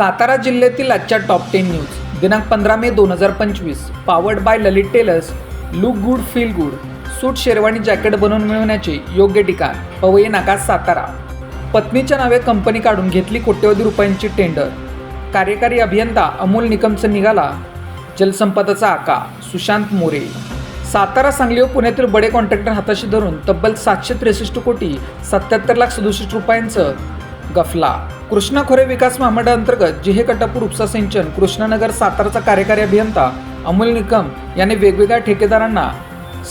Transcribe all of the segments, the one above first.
सातारा जिल्ह्यातील आजच्या top ten news दिनांक पंधरा मे दोन हजार पंचवीस. Powered by Lalit tailors look good feel good suit sherwani jacket बनवून मिळवण्याचे योग्य ठिकाण पवई नाका सातारा. पत्नीच्या नावे कंपनी काढून घेतली कोट्यवधी रुपयांची टेंडर कार्यकारी अभियंता अमोल निकमचं निघाला जलसंपदाचा आका सुशांत मोरे. सातारा सांगली व पुण्यातील बडे कॉन्ट्रॅक्टर हाताशी धरून तब्बल सातशे त्रेसष्ट कोटी सत्याहत्तर लाख सदुसष्ट रुपयांचं गफला. कृष्णा खोरे विकास महामंडळाअंतर्गत जिहे कटापूर उपसा सिंचन कृष्णानगर साताराचा कार्यकारी अभियंता अमोल निकम यांनी वेगवेगळ्या ठेकेदारांना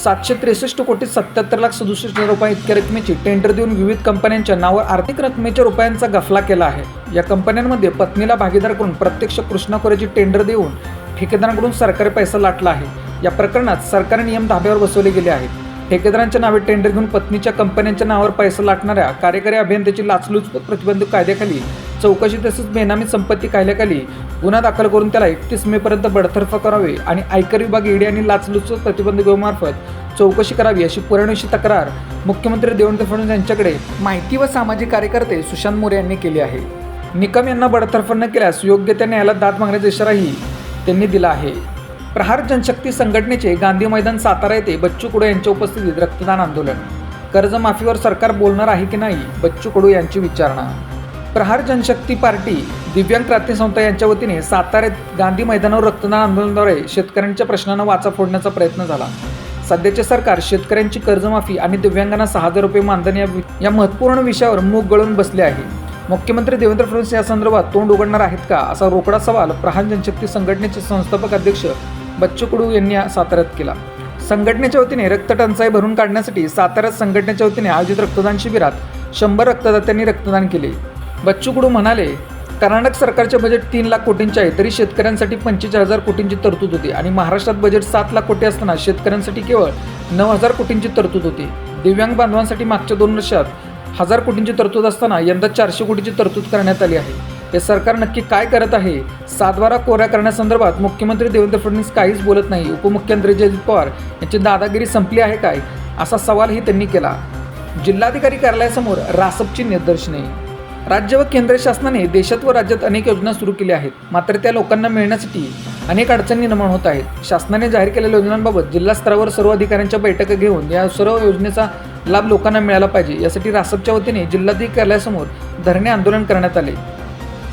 सातशे त्रेसष्ट कोटी सत्याहत्तर लाख सदुसष्ट हजार रुपये इतक्या रकमेची टेंडर देऊन विविध कंपन्यांच्या नावावर आर्थिक रकमेच्या रुपयांचा गफला केला आहे. या कंपन्यांमध्ये पत्नीला भागीदार करून प्रत्यक्ष कृष्णा खोऱ्याची टेंडर देऊन ठेकेदारांकडून सरकारी पैसा लाटला आहे. या प्रकरणात सरकारी नियम धाब्यावर बसवले गेले आहेत. ठेकेदारांच्या नावे टेंडर घेऊन पत्नीच्या कंपन्यांच्या नावावर पैसा लाटणाऱ्या कार्यकारी अभियंत्याची लाचलुचपत प्रतिबंधक कायद्याखाली चौकशी तसेच बेनामी संपत्ती कायद्याखाली गुन्हा दाखल करून त्याला एकतीस मे पर्यंत बडतर्फ करावे आणि आयकर विभाग ईडी आणि लाचलुचपत प्रतिबंधक विभागामार्फत चौकशी करावी अशी पुराणीशी तक्रार मुख्यमंत्री देवेंद्र फडणवीस यांच्याकडे माहिती व सामाजिक कार्यकर्ते सुशांत मोरे यांनी केली आहे. निकम यांना बडतर्फ न केल्यास योग्य त्या न्यायालयात दाद मागण्याचा इशाराही त्यांनी दिला आहे. प्रहार जनशक्ती संघटनेचे गांधी मैदान सातारा येथे बच्चू कडू यांच्या उपस्थितीत रक्तदान आंदोलन. कर्जमाफीवर सरकार बोलणार आहे की नाही बच्चू कडू यांची विचारणा. प्रहार जनशक्ती पार्टी दिव्यांग क्रांती संस्था यांच्या वतीने साताऱ्यात गांधी मैदानावर रक्तदान आंदोलनाद्वारे शेतकऱ्यांच्या प्रश्नांना वाचा फोडण्याचा प्रयत्न झाला. सध्याचे सरकार शेतकऱ्यांची कर्जमाफी आणि दिव्यांगांना सहा हजार रुपये मानधन या महत्त्वपूर्ण विषयावर मूग गळून बसले आहे. मुख्यमंत्री देवेंद्र फडणवीस या संदर्भात तोंड उघडणार आहेत का? असा रोकडा सवाल प्रहान जनशक्ती संघटनेचे संस्थापक अध्यक्ष बच्चू कडू यांनी साताऱ्यात केला. संघटनेच्या वतीने रक्तटंचाई भरून काढण्यासाठी साताऱ्यात संघटनेच्या वतीने आयोजित रक्तदान शिबिरात शंभर रक्तदात्यांनी रक्तदान केले. बच्चू कडू म्हणाले कर्नाटक सरकारचे बजेट तीन लाख कोटींचे आहे तरी शेतकऱ्यांसाठी पंचेचाळीस हजार कोटींची तरतूद होती आणि महाराष्ट्रात बजेट सात लाख कोटी असताना शेतकऱ्यांसाठी केवळ नऊ हजार कोटींची तरतूद होती. दिव्यांग बांधवांसाठी मागच्या दोन वर्षात हजार कोटींची तरतूद असताना यंदा चारशे कोटीची तरतूद करण्यात आली आहे. हे सरकार नक्की काय करत आहे? सातबारा कोऱ्या करण्यासंदर्भात मुख्यमंत्री देवेंद्र फडणवीस काहीच बोलत नाही. उपमुख्यमंत्री अजित पवार यांची दादागिरी संपली आहे काय? असा सवालही त्यांनी केला. जिल्हाधिकारी कार्यालयासमोर रासपची निदर्शने. राज्य व केंद्र शासनाने देशात व राज्यात अनेक योजना सुरू केल्या आहेत. मात्र त्या लोकांना मिळण्यासाठी अनेक अडचणी निर्माण होत आहेत. शासनाने जाहीर केलेल्या योजनांबाबत जिल्हा स्तरावर सर्व अधिकाऱ्यांच्या बैठका घेऊन या सर्व योजनेचा लाभ लोकांना मिळाला पाहिजे यासाठी रासपच्या वतीने जिल्हाधिकारी कार्यालयासमोर धरणे आंदोलन करण्यात आले.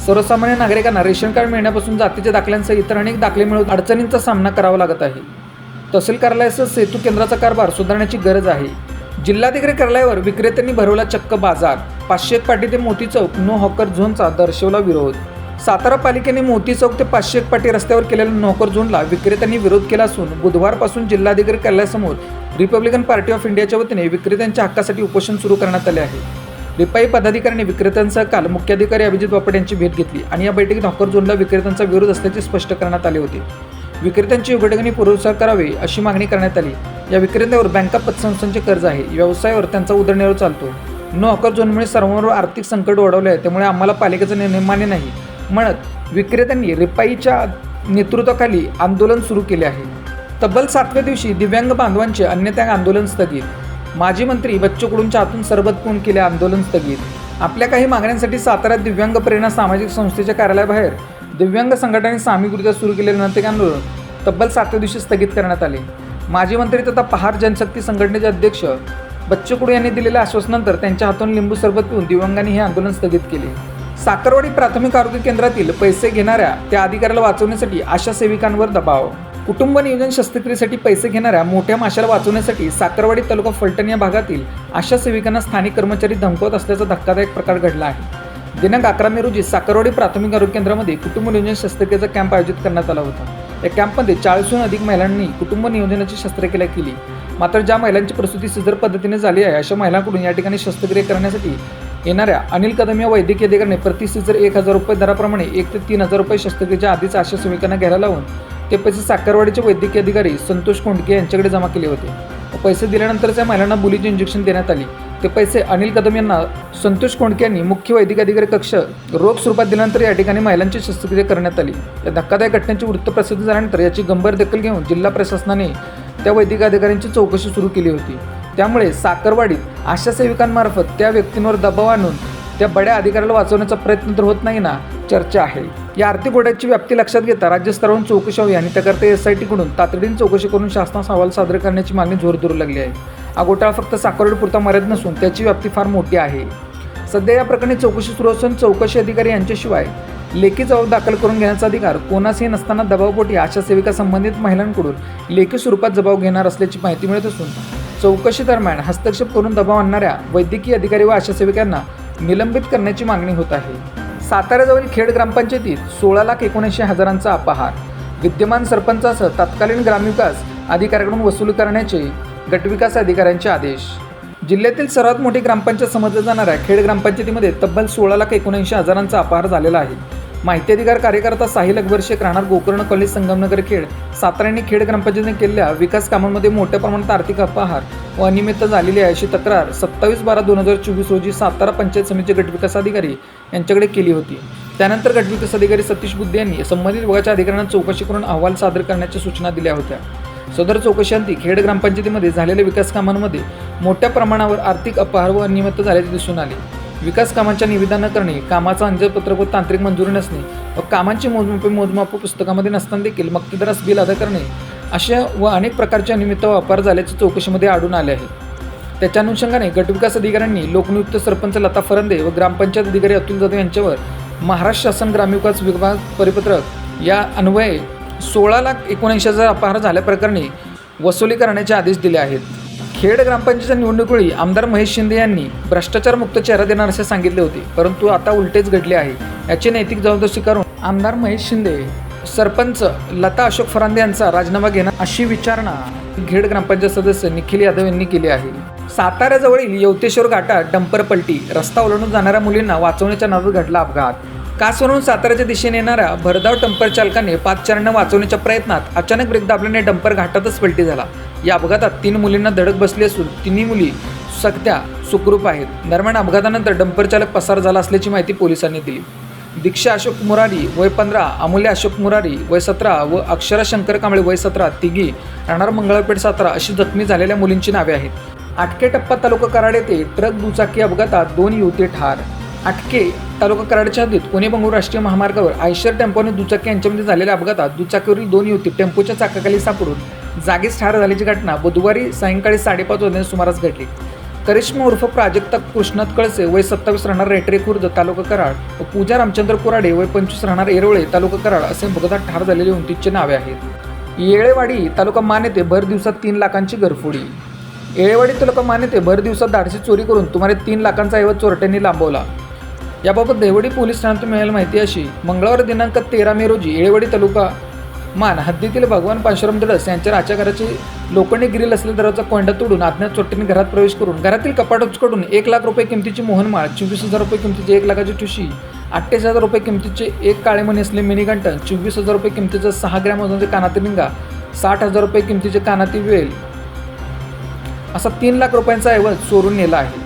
सर्वसामान्य नागरिकांना रेशन कार्ड मिळण्यापासून जातीच्या दाखल्यांसह इतर अनेक दाखले मिळवून अडचणींचा सामना करावा लागत आहे. तहसील कार्यालयासह सेतू केंद्राचा कारभार सुधारण्याची गरज आहे. जिल्हाधिकारी कार्यालयावर विक्रेत्यांनी भरवला चक्क बाजार पाचशे पाटी ते मोती चौक नो हॉकर झोनचा दर्शवला विरोध. सातारा पालिकेने मोती चौक ते पाचशे एक पाटी रस्त्यावर केलेल्या नोकर झोनला विक्रेत्यांनी विरोध केला असून बुधवारपासून जिल्हाधिकारी कार्यालयासमोर रिपब्लिकन पार्टी ऑफ इंडियाच्या वतीने विक्रेत्यांच्या हक्कासाठी उपोषण सुरू करण्यात आले आहे. रिपाई पदाधिकाऱ्यांनी विक्रेत्यांसह काल मुख्याधिकारी अभिजित बापट यांची भेट घेतली आणि या बैठकीत नोकर झोनला विक्रेत्यांचा विरोध असल्याचे स्पष्ट करण्यात आले होते. विक्रेत्यांची उघडगणी पुरस्कार करावी अशी मागणी करण्यात आली. या विक्रेत्यावर बँका पतसंस्थांचे कर्ज आहे. व्यवसायावर त्यांचा उदरनिर्वाह चालतो. नो हॉकर झोनमुळे सर्वांवर आर्थिक संकट ओढवले आहे. त्यामुळे आम्हाला पालिकेचा निर्णय मान्य नाही. म्हणत विक्रेत्यांनी रिपाईच्या नेतृत्वाखाली आंदोलन सुरू केले आहे. तब्बल सातव्या दिवशी दिव्यांग बांधवांचे अन्यत्यांग आंदोलन स्थगित. माजी मंत्री बच्चू कडूंच्या हातून सरबत पिऊन केले आंदोलन स्थगित. आपल्या काही मागण्यांसाठी साताऱ्यात दिव्यांग प्रेरणा सामाजिक संस्थेच्या कार्यालयाबाहेर दिव्यांग संघटनेने सामीकृत्या सुरू केलेले नंतर आंदोलन तब्बल सातव्या दिवशी स्थगित करण्यात आले. माजी मंत्री तथा पहार जनशक्ती संघटनेचे अध्यक्ष बच्चू कडू यांनी दिलेल्या आश्वासनानंतर त्यांच्या हातून लिंबू सरबत पिऊन दिव्यांगांनी हे आंदोलन स्थगित केले. साखरवाडी प्राथमिक आरोग्य केंद्रातील पैसे घेणाऱ्या त्या अधिकाऱ्याला वाचवण्यासाठी आशा सेविकांवर दबाव. कुटुंब नियोजन शस्त्रक्रियेसाठी पैसे घेणाऱ्या मोठ्या माशाला वाचवण्यासाठी साखरवाडी तालुका फलटण या भागातील आशा सेविकांना स्थानिक कर्मचारी धमकवत असल्याचा धक्कादायक प्रकार घडला आहे. दिनांक अकरा मे रोजी साखरवाडी प्राथमिक आरोग्य केंद्रामध्ये कुटुंब नियोजन शस्त्रक्रियेचा कॅम्प आयोजित करण्यात आला होता. या कॅम्पमध्ये चाळीसहून अधिक महिलांनी कुटुंब नियोजनाची शस्त्रक्रिया केली. मात्र ज्या महिलांची प्रसूती सिझर पद्धतीने झाली आहे अशा महिलांकडून या ठिकाणी शस्त्रक्रिया करण्यासाठी येणाऱ्या अनिल कदम या वैद्यकीय अधिकाऱ्याने प्रति सिझर एक हजार रुपये दराप्रमाणे एक ते तीन हजार रुपये शस्त्रक्रियेच्या आधीच आशा सेविकांना घ्यायला लावून ते पैसे साखरवाडीचे वैद्यकीय अधिकारी संतोष कोंडके यांच्याकडे जमा केले होते. पैसे दिल्यानंतर त्या महिलांना बुलीचे इंजेक्शन देण्यात आली. ते पैसे अनिल कदम यांना संतोष कोंडके यांनी मुख्य वैद्यकीय अधिकारी कक्ष रोख स्वरूपात दिल्यानंतर या ठिकाणी महिलांची शस्त्रक्रिया करण्यात आली. या धक्कादायक घटनेची वृत्त प्रसिद्ध झाल्यानंतर याची गंभीर दखल घेऊन जिल्हा प्रशासनाने त्या वैद्यकीय अधिकाऱ्यांची चौकशी सुरू केली होती. त्यामुळे साखरवाडीत आशा सेविकांमार्फत त्या व्यक्तींवर दबाव आणून त्या बड्या अधिकाऱ्याला वाचवण्याचा प्रयत्न तर होत नाही ना चर्चा आहे. या आर्थिक गोड्याची व्याप्ती लक्षात घेता राज्यस्तरावरून चौकशी हवी आणि त्याकरता एस आय टीकडून तातडीने चौकशी करून शासनास अहवाल सादर करण्याची मागणी जोर धरू लागली आहे. हा घोटाळा फक्त साखरपुरता मर्यादित नसून त्याची व्याप्ती फार मोठी आहे. सध्या या प्रकरणी चौकशी सुरू असून चौकशी अधिकारी यांच्याशिवाय लेखी जबाब दाखल करून घेण्याचा अधिकार कोणासही नसताना दबावपोटी आशा सेविका संबंधित महिलांकडून लेखी स्वरूपात जबाब घेणार असल्याची माहिती मिळत असून चौकशी दरम्यान हस्तक्षेप करून दबाव आणणाऱ्या वैद्यकीय अधिकारी व आशा सेविकांना निलंबित करण्याची मागणी होत आहे. साताऱ्याजवळील खेड ग्रामपंचायतीत सोळा लाख एकोणऐंशी हजारांचा अपहार विद्यमान सरपंचासह तत्कालीन ग्रामविकास अधिकाऱ्याकडून वसूल करण्याचे गटविकास अधिकाऱ्यांचे आदेश. जिल्ह्यातील सर्वात मोठी ग्रामपंचायत समजल्या जाणाऱ्या खेड ग्रामपंचायतीमध्ये तब्बल सोळा लाख एकोणऐंशी हजारांचा अपहार झालेला आहे. माहिती अधिकार कार्यकर्ता साहिल अकबर शेख राहणार गोकर्ण कॉलेज संगमनगर खेड. सातारा खेड ग्रामपंचायतीने केलेल्या विकास कामांमध्ये मोठ्या प्रमाणात आर्थिक अपहार व अनियमित झालेली आहे अशी तक्रार सत्तावीस बारा दोन हजार चोवीस रोजी सातारा पंचायत समितीचे गटविकास अधिकारी यांच्याकडे केली होती. त्यानंतर गटविकास अधिकारी सतीश बुद्धे यांनी संबंधित विभागाच्या अधिकाऱ्यांना चौकशी करून अहवाल सादर करण्याच्या सूचना दिल्या होत्या. सदर चौकशांती खेड ग्रामपंचायतीमध्ये झालेल्या विकास कामांमध्ये मोठ्या प्रमाणावर आर्थिक अपहार व अनियमित झाल्याचे दिसून आले. विकास कामांच्या निविदा न करणे कामाचा अंजपत्रक व तांत्रिक मंजुरी नसणे व कामांची मोजमापे मोजमाप पुस्तकामध्ये नसताना देखील मक्तेदारास बिल अदा करणे अशा व अनेक प्रकारच्या निमित्त वापर झाल्याचे चौकशीमध्ये आढळून आले आहे. त्याच्या अनुषंगाने गटविकास अधिकाऱ्यांनी लोकनियुक्त सरपंच लता फरंदे व ग्रामपंचायत अधिकारी अतुल जाधव यांच्यावर महाराष्ट्र शासन ग्रामविकास विभाग परिपत्रक या अन्वये सोळा लाख एकोणऐंशी हजार अपहार झाल्याप्रकरणी वसुली करण्याचे आदेश दिले आहेत. खेड ग्रामपंचायतच्या निवडणुकीवेळी आमदार महेश शिंदे यांनी भ्रष्टाचारमुक्त चेहरा देणार असे सांगितले होते. परंतु आता उलटेच घडले आहे. याची नैतिक जबाबदारी स्वीकारून आमदार महेश शिंदे सरपंच लता अशोक फरांदे यांचा राजीनामा घेणार अशी विचारणा खेड ग्रामपंचायत सदस्य निखिल यादव यांनी केली आहे. साताऱ्याजवळील यवतेश्वर घाटात डंपर पलटी रस्ता ओलांडून जाणाऱ्या मुलींना वाचवण्याच्या नावात घडला अपघात. कासवरून साताऱ्याच्या दिशेने येणाऱ्या भरधाव डंपर चालकाने पाच वाचवण्याच्या प्रयत्नात अचानक ब्रेक दाबल्याने डंपर घाटातच पलटी झाला. या अपघातात तीन मुलींना धडक बसली असून तिन्ही मुली सध्या सुखरूप आहेत. दरम्यान अपघातानंतर डंपर चालक पसार झाला असल्याची माहिती पोलिसांनी दिली. दीक्षा अशोक मुरारी वय पंधरा अमूल्य अशोक मुरारी वय सतरा व अक्षरा शंकर कांबळे वय सतरा तिघी राहणार मंगळपेठ सातारा अशी जखमी झालेल्या मुलींची नावे आहेत. आटके टप्पा तालुका कराड येथे ट्रक दुचाकी अपघातात दोन युवती ठार. आटके तालुका कराडच्या हद्दीत पुणे बंगळूर राष्ट्रीय महामार्गावर आयशर टेम्पो आणि दुचाकी यांच्यामध्ये झालेल्या अपघातात दुचाकीवरील दोन युवती टेम्पोच्या चाकाखाली सापडून जागीच ठार झाल्याची घटना बुधवारी सायंकाळी साडेपाच वाजण्याच्या सुमारास घडली. करिश्मा उर्फ प्राजक्ता कृष्णात कळसे वय सत्तावीस राहणार रेटरे खुर्द तालुका कराड व पूजा रामचंद्र कोराडे वय पंचवीस राहणार येरवळे तालुका कराड असे अपघातात ठार झालेले उंतीचे नावे आहेत. येळेवाडी तालुका मान येथे भर दिवसात तीन लाखांची घरफोडी. येळेवाडी तालुका मान येथे भर दिवसात धाडसी चोरी करून सुमारे तीन लाखांचा ऐवज चोरट्यांनी लांबवला. याबाबत देवडी पोलीस ठाण्यातून मिळालेली माहिती अशी मंगळवार दिनांक तेरा मे रोजी येळेवाडी तालुका मान हद्दीतील भगवान पाशुराम दडस यांच्या राजाघराची घराची लोखंडी ग्रिल असलेल्या दराचा कोंडा तोडून अज्ञात चोट्टीने घरात प्रवेश करून घरातील कपाटकडून एक लाख रुपये किमतीची मोहनमाळ चोवीस हजार रुपये किमतीची एक लाखाची ठुशी अठ्ठावीस हजार रुपये किमतीचे एक काळेमणी असले मिनीगंट चोवीस हजार रुपये किमतीचं सहा ग्रॅम वजनाचे कानातील निंगा साठ हजार रुपये किमतीचे कानातील वेल असा तीन लाख रुपयांचा ऐवज चोरून नेला आहे.